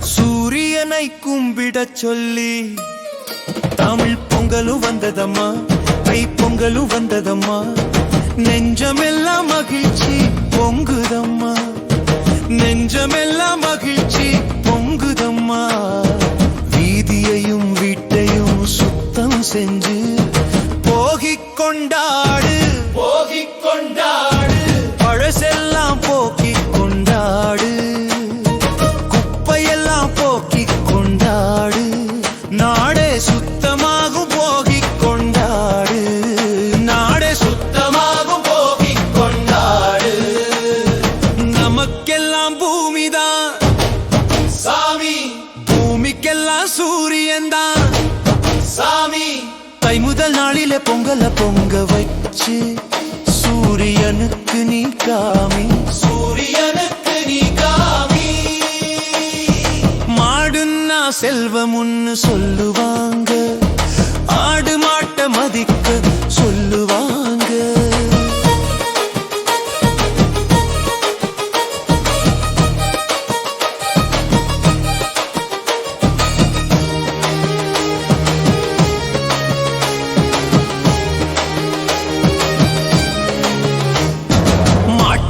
சூரியனை கும்பிட சொல்லி தமிழ் பொங்கலும் வந்ததம்மா தை பொங்கலும் வந்ததம்மா நெஞ்சமெல்லாம் மகிழ்ச்சி பொங்குதம்மா நெஞ்சமெல்லாம் மகிழ்ச்சி பொங்குதம்மா. வீதியையும் வீட்டையும் சுத்தம் செஞ்சு நமக்கெல்லாம் பூமிதான். சாமி. பூமிக்கெல்லாம் சூரியன் தான் சாமி. தை முதல் நாளிலே பொங்கல பொங்க வச்சு சூரியனுக்கு நீ காமி. சூரியனுக்கு நீ காமி. மாடுன்னா செல்வமுன்னு சொல்லுவாங்க. ஆடு மாட்ட மதிக்க சொல்லுவாங்க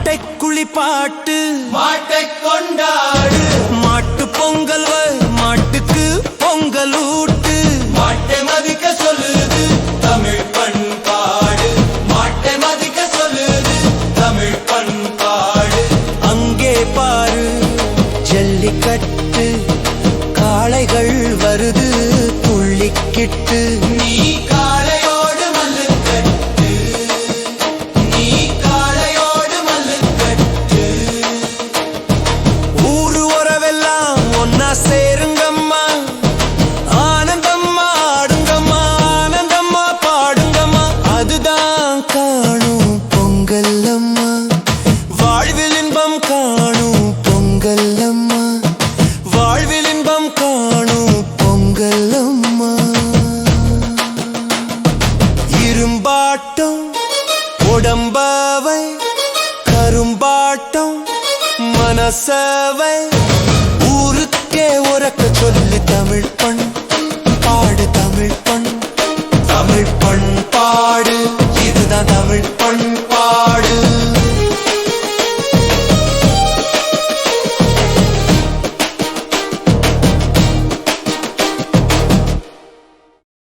மாட்டை குளிப்பாட்டு மாட்டை கொண்டாடு மாட்டு பொங்கல் மாட்டுக்கு பொங்கல் ஊட்டு மாட்டை மதிக்க சொல்லுது தமிழ் பண்பாடு. மாட்டை மதிக்க சொல்லுது தமிழ் பண்பாடு. அங்கே பாரு ஜல்லிக்கட்டு காளைகள் வருது துள்ளிக்கிட்டு. நீ அதுதான் காணும் பொங்கல் அம்மா வாழ்வில் இன்பம் காணும் பொங்கல் அம்மா வாழ்வில் இன்பம் காணும் பொங்கல் அம்மா இரும்பாட்டம் உடம்பவை கரும்பாட்டம் மனசவை. ஊருக்கே உறக்க சொல்லி தமிழ் பண்ண.